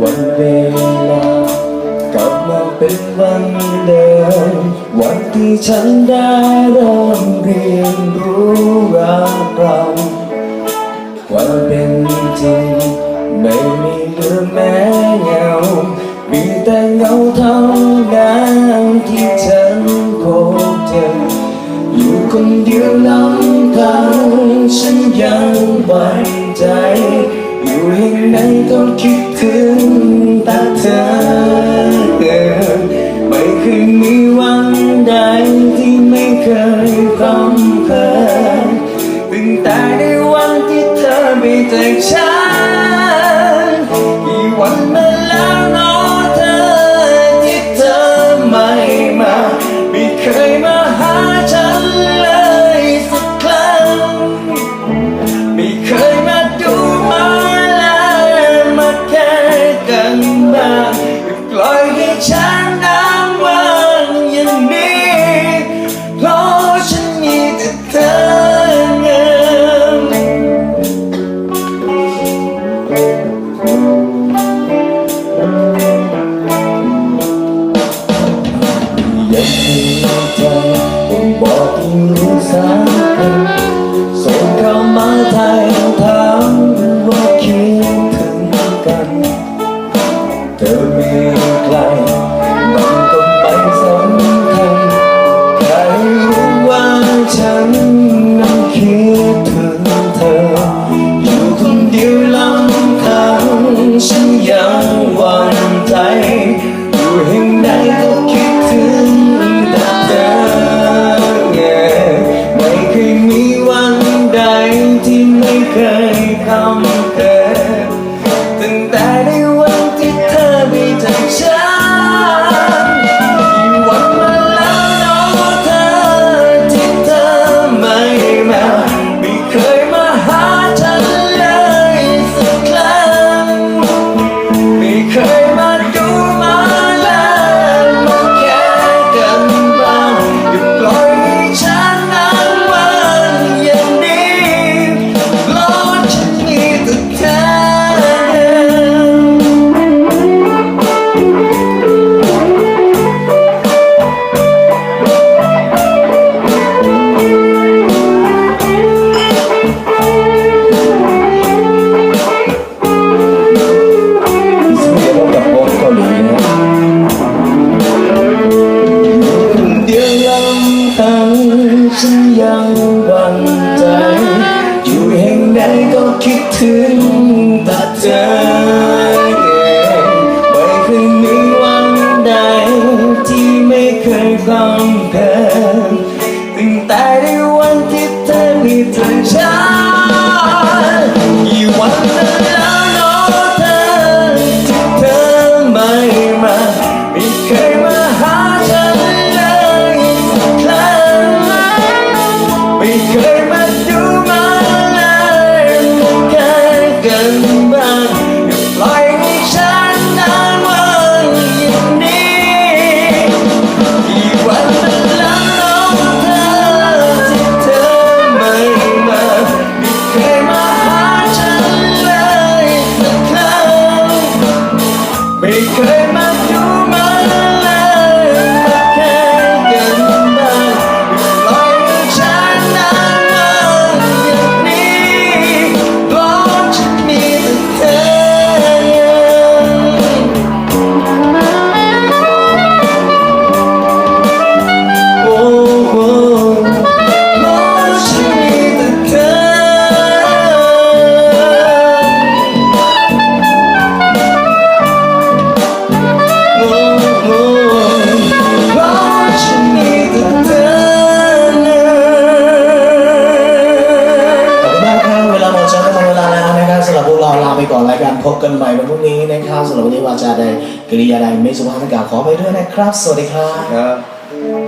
วันเวลากลับมาเป็นวันเดิมวันที่ฉันได้เริ่มเรียนรู้รักเราความเป็นจริงไม่มีเหลือแม้เงา มีแต่เงาเท่านั้นที่ฉันพบเจออยู่คนเดียวลำพังฉันยังไว้ใจ ต้องคิดถึงตาเธอ ไม่เคยมีวันใดที่ไม่เคยคล่องเคยตั้งแต่ได้วันที่เธอมีใจฉัน Let me. come คิดถึงแต่เธอไม่เคยมีวันใดที่ไม่เคยคล้องเธอ ไปก่อนรายการพบกันใหม่วันพรุ่งนี้นะครับสำหรับวันนี้วาจาใดกิริยาใดไม่สุภาพนักกล่าวขอไปด้วยนะครับ สวัสดีครับ